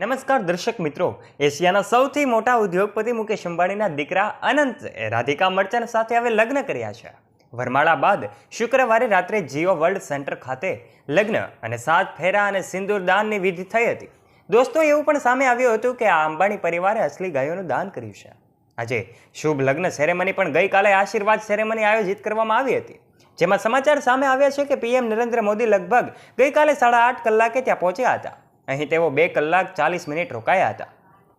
નમસ્કાર દર્શક મિત્રો. એશિયાના સૌથી મોટા ઉદ્યોગપતિ મુકેશ અંબાણીના દીકરા અનંત રાધિકા મર્ચન્ટ સાથે હવે લગ્ન કર્યા છે. વરમાળા બાદ શુક્રવારે રાત્રે જીઓ વર્લ્ડ સેન્ટર ખાતે લગ્ન અને સાત ફેરા અને સિંદૂર દાનની વિધિ થઈ હતી. દોસ્તો, એવું પણ સામે આવ્યું હતું કે આ અંબાણી પરિવારે અસલી ગાયોનું દાન કર્યું છે. આજે શુભ લગ્ન સેરેમની પણ ગઈકાલે આશીર્વાદ સેરેમની આયોજિત કરવામાં આવી હતી. જેમાં સમાચાર સામે આવ્યા છે કે પીએમ નરેન્દ્ર મોદી લગભગ ગઈકાલે સાડા આઠ કલાકે ત્યાં પહોંચ્યા હતા. અહીં તેઓ બે કલાક ચાલીસ મિનિટ રોકાયા હતા.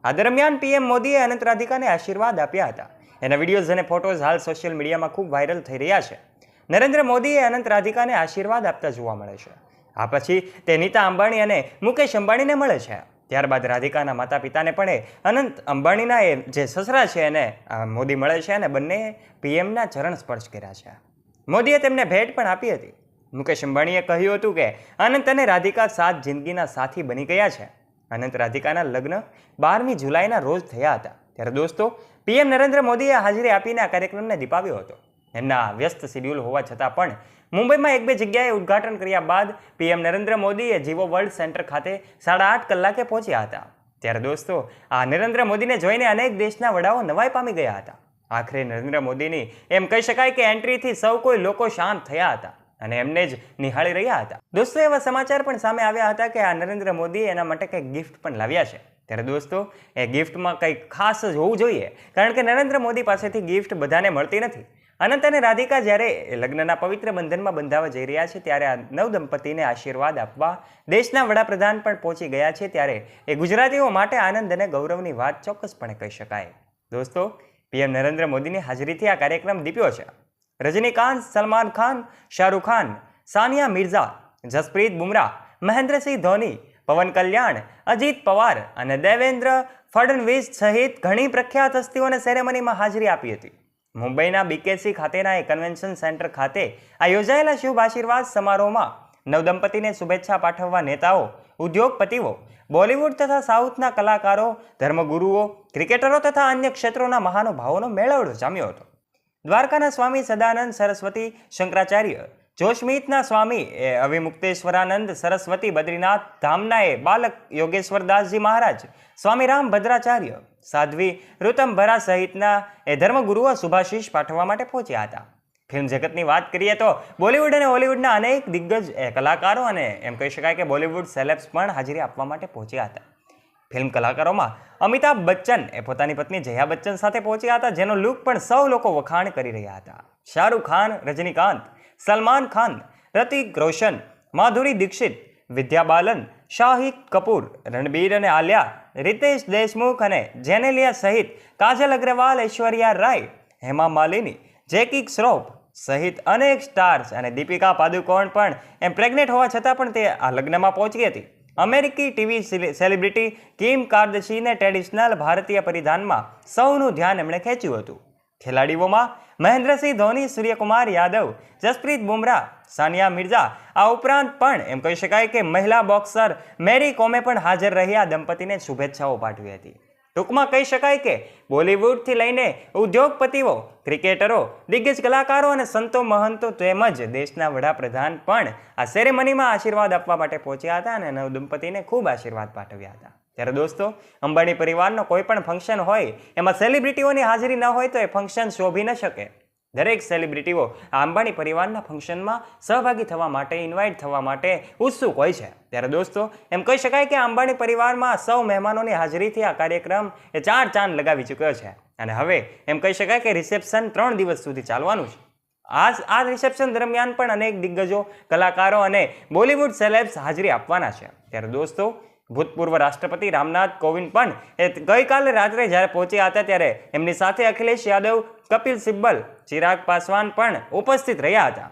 આ દરમિયાન પીએમ મોદીએ અનંત રાધિકાને આશીર્વાદ આપ્યા હતા. એના વિડીયોઝ અને ફોટોઝ હાલ સોશિયલ મીડિયામાં ખૂબ વાયરલ થઈ રહ્યા છે. નરેન્દ્ર મોદીએ અનંત રાધિકાને આશીર્વાદ આપતા જોવા મળે છે. આ પછી તે નીતા અંબાણી અને મુકેશ અંબાણીને મળે છે. ત્યારબાદ રાધિકાના માતા પિતાને પણ એ અનંત અંબાણીના એ જે સસરા છે એને મોદી મળે છે અને બંને પીએમના ચરણ સ્પર્શ કર્યા છે. મોદીએ તેમને ભેટ પણ આપી હતી. મુકેશ અંબાણીએ કહ્યું હતું કે અનંત અને રાધિકા સાત જિંદગીના સાથી બની ગયા છે. અનંત રાધિકાના લગ્ન બારમી જુલાઈના રોજ થયા હતા. ત્યારે દોસ્તો, પીએમ નરેન્દ્ર મોદીએ હાજરી આપીને આ કાર્યક્રમને દીપાવ્યો હતો. એમના વ્યસ્ત શેડ્યુલ હોવા છતાં પણ મુંબઈમાં એક બે જગ્યાએ ઉદ્ઘાટન કર્યા બાદ પીએમ નરેન્દ્ર મોદીએ જીવો વર્લ્ડ સેન્ટર ખાતે સાડા આઠ કલાકે પહોંચ્યા હતા. ત્યારે દોસ્તો, આ નરેન્દ્ર મોદીને જોઈને અનેક દેશના વડાઓ નવાઈ પામી ગયા હતા. આખરે નરેન્દ્ર મોદીની એમ કહી શકાય કે એન્ટ્રીથી સૌ કોઈ લોકો શાંત થયા હતા. અને એમને જ નિહાળી રહ્યા હતા. દોસ્તો, એવા સમાચાર પણ સામે આવ્યા હતા કે આ નરેન્દ્ર મોદી એના માટે કંઈક ગિફ્ટ પણ લાવ્યા છે. ત્યારે દોસ્તો, એ ગિફ્ટમાં કંઈક ખાસ જ હોવું જોઈએ, કારણ કે નરેન્દ્ર મોદી પાસેથી ગિફ્ટ બધાને મળતી નથી. અનંત અને રાધિકા જ્યારે લગ્નના પવિત્ર બંધનમાં બંધાવા જઈ રહ્યા છે, ત્યારે આ નવ દંપતીને આશીર્વાદ આપવા દેશના વડાપ્રધાન પણ પહોંચી ગયા છે, ત્યારે એ ગુજરાતીઓ માટે આનંદ અને ગૌરવની વાત ચોક્કસપણે કહી શકાય. દોસ્તો, પીએમ નરેન્દ્ર મોદીની હાજરીથી આ કાર્યક્રમ દીપ્યો છે. રજનીકાંત, સલમાન ખાન, શાહરૂખ ખાન, સાનિયા મિર્ઝા, જસપ્રીત બુમરાહ, મહેન્દ્રસિંહ ધોની, પવન કલ્યાણ, અજીત પવાર અને દેવેન્દ્ર ફડણવીસ સહિત ઘણી પ્રખ્યાત હસ્તીઓને સેરેમનીમાં હાજરી આપી હતી. મુંબઈના બીકેસી ખાતેના એ કન્વેન્શન સેન્ટર ખાતે આ યોજાયેલા શુભ આશીર્વાદ સમારોહમાં નવદંપતીને શુભેચ્છા પાઠવવા નેતાઓ, ઉદ્યોગપતિઓ, બોલિવૂડ તથા સાઉથના કલાકારો, ધર્મગુરુઓ, ક્રિકેટરો તથા અન્ય ક્ષેત્રોના મહાનુભાવોનો મેળવડો જામ્યો હતો. દ્વારકાના સ્વામી સદાનંદ સરસ્વતી શંકરાચાર્ય, જોશમીતના સ્વામી એ અવિમુક્તેશ્વરાનંદ સરસ્વતી બદ્રીનાથ ધામના એ બાલક યોગેશ્વરદાસજી મહારાજ સ્વામી રામ ભદ્રાચાર્ય, સાધ્વી ઋતંભરા સહિતના એ ધર્મગુરુઓ શુભાશીષ પાઠવવા માટે પહોંચ્યા હતા. ફિલ્મ જગતની વાત કરીએ તો બોલિવૂડ અને હોલિવૂડના અનેક દિગ્ગજ કલાકારો અને એમ કહી શકાય કે બોલિવૂડ સેલેબ્સ પણ હાજરી આપવા માટે પહોંચ્યા હતા. ફિલ્મ કલાકારોમાં અમિતાભ બચ્ચન એ પોતાની પત્ની જયા બચ્ચન સાથે પહોંચ્યા હતા, જેનો લુક પણ સૌ લોકો વખાણ કરી રહ્યા હતા. શાહરૂખ ખાન, રજનીકાંત, સલમાન ખાન રતિક રોશન, માધુરી દીક્ષિત, વિદ્યા બાલન, શાહિદ કપૂર, રણબીર અને આલિયા, રિતેશ દેશમુખ અને જેનેલિયા સહિત કાજલ અગ્રવાલ, ઐશ્વર્યા રાય, હેમા માલિની જેકી શ્રોફ સહિત અનેક સ્ટાર્સ અને દીપિકા પાદુકોણ પણ એમ પ્રેગ્નેન્ટ હોવા છતાં પણ તે આ લગ્નમાં પહોંચી હતી. અમેરિકી ટીવી સેલિબ્રિટી કિમ કાર્દશીને ટ્રેડિશનલ ભારતીય પરિધાનમાં સૌનું ધ્યાન એમણે ખેંચ્યું હતું. ખેલાડીઓમાં મહેન્દ્રસિંહ ધોની, સૂર્યકુમાર યાદવ, જસપ્રીત બુમરાહ, સાનિયા મિર્ઝા, આ ઉપરાંત પણ એમ કહી શકાય કે મહિલા બોક્સર મેરી કોમે પણ હાજર રહી આ દંપતીને શુભેચ્છાઓ પાઠવી હતી. ટૂંકમાં કહી શકાય કે બોલિવૂડથી લઈને ઉદ્યોગપતિઓ, ક્રિકેટરો, દિગ્ગજ કલાકારો અને સંતો મહંતો તેમજ દેશના વડાપ્રધાન પણ આ સેરેમનીમાં આશીર્વાદ આપવા માટે પહોંચ્યા હતા અને નવ દંપતીને ખૂબ આશીર્વાદ પાઠવ્યા હતા. ત્યારે દોસ્તો, અંબાણી પરિવારનો કોઈ પણ ફંક્શન હોય, એમાં સેલિબ્રિટીઓની હાજરી ન હોય તો એ ફંક્શન શોભી ન શકે. દરેક સેલિબ્રિટીઓ આ અંબાણી પરિવારના ફંક્શનમાં સહભાગી થવા માટે ઇન્વાઇટ થવા માટે ઉત્સુક હોય છે. ત્યારે દોસ્તો, એમ કહી શકાય કે અંબાણી પરિવારમાં સૌ મહેમાનોની હાજરીથી આ કાર્યક્રમ એ ચાર ચાંદ લગાવી ચૂક્યો છે. અને હવે એમ કહી શકાય કે રિસેપ્શન ત્રણ દિવસ સુધી ચાલવાનું છે. આ આ રિસેપ્શન દરમિયાન પણ અનેક દિગ્ગજો, કલાકારો અને બોલિવૂડ સેલેબ્સ હાજરી આપવાના છે. ત્યારે દોસ્તો, ભૂતપૂર્વ રાષ્ટ્રપતિ રામનાથ કોવિંદ પણ એ ગઈકાલે રાત્રે જ્યારે પહોંચ્યા હતા ત્યારે એમની સાથે અખિલેશ યાદવ કપિલ સિબ્બલ ચિરાગ પાસવાન પણ ઉપસ્થિત રહ્યા હતા.